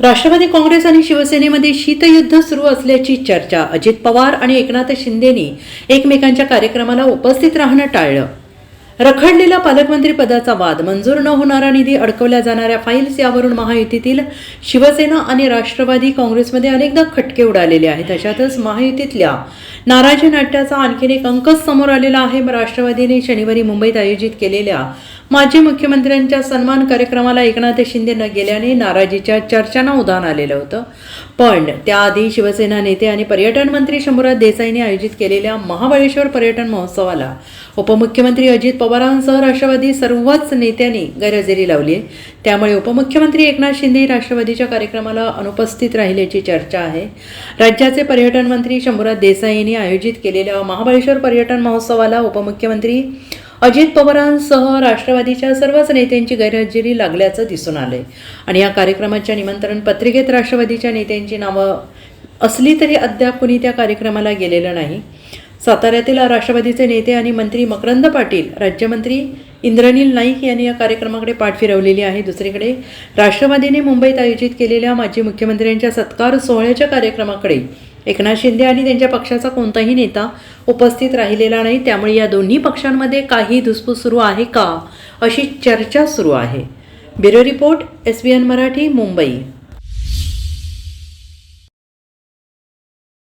राष्ट्रवादी काँग्रेस आणि शिवसेनेमध्ये शीतयुद्ध सुरू असल्याची चर्चा अजित पवार आणि एकनाथ शिंदेनी एकमेकांच्या कार्यक्रमाला उपस्थित राहणं टाळलं. रखडलेला पालकमंत्री पदाचा वाद मंजूर न होणारा निधी अडकवल्या जाणाऱ्या फाईल्स यावरून महायुतीतील शिवसेना आणि राष्ट्रवादी काँग्रेसमध्ये अनेकदा खटके उडालेले आहेत. अशातच महायुतीतल्या नाराजी नाट्याचा आणखीन एक अंकच समोर आलेला आहे. राष्ट्रवादीने शनिवारी मुंबईत आयोजित केलेल्या माजी मुख्यमंत्र्यांच्या सन्मान कार्यक्रमाला एकनाथ शिंदे न गेल्याने नाराजीच्या चर्चांना उधाण आलेलं होतं. पण त्याआधी शिवसेना नेते आणि पर्यटन मंत्री शंभूराज देसाईने आयोजित केलेल्या महाबळेश्वर पर्यटन महोत्सवाला उपमुख्यमंत्री अजित पवारांसह राष्ट्रवादी सर्वच नेत्यांनी गैरहजेरी लावली आहे. त्यामुळे उपमुख्यमंत्री एकनाथ शिंदे राष्ट्रवादीच्या कार्यक्रमाला अनुपस्थित राहिल्याची चर्चा आहे. राज्याचे पर्यटन मंत्री शंभूराज देसाई यांनी आयोजित केलेल्या महाबळेश्वर पर्यटन महोत्सवाला उपमुख्यमंत्री अजित पवारांसह राष्ट्रवादीच्या सर्वच नेत्यांची गैरहजेरी लागल्याचं दिसून आलंय. आणि या कार्यक्रमाच्या निमंत्रण पत्रिकेत राष्ट्रवादीच्या नेत्यांची नावं असली तरी अद्याप कुणी त्या कार्यक्रमाला गेलेलं नाही. साताऱ्यातील राष्ट्रवादीचे नेते आणि मंत्री मकरंद पाटील राज्यमंत्री इंद्रनील नाईक यांनी या कार्यक्रमाकडे पाठ फिरवलेली आहे. दुसरीकडे राष्ट्रवादीने मुंबईत आयोजित केलेल्या माजी मुख्यमंत्र्यांच्या सत्कार सोहळ्याच्या कार्यक्रमाकडे एकनाथ शिंदे आणि त्यांच्या पक्षाचा कोणताही नेता उपस्थित राहिलेला नाही. त्यामुळे या दोन्ही पक्षांमध्ये काही धुसफूस सुरू आहे का? अशी चर्चा सुरू आहे. Bureau report S B N Marathi Mumbai.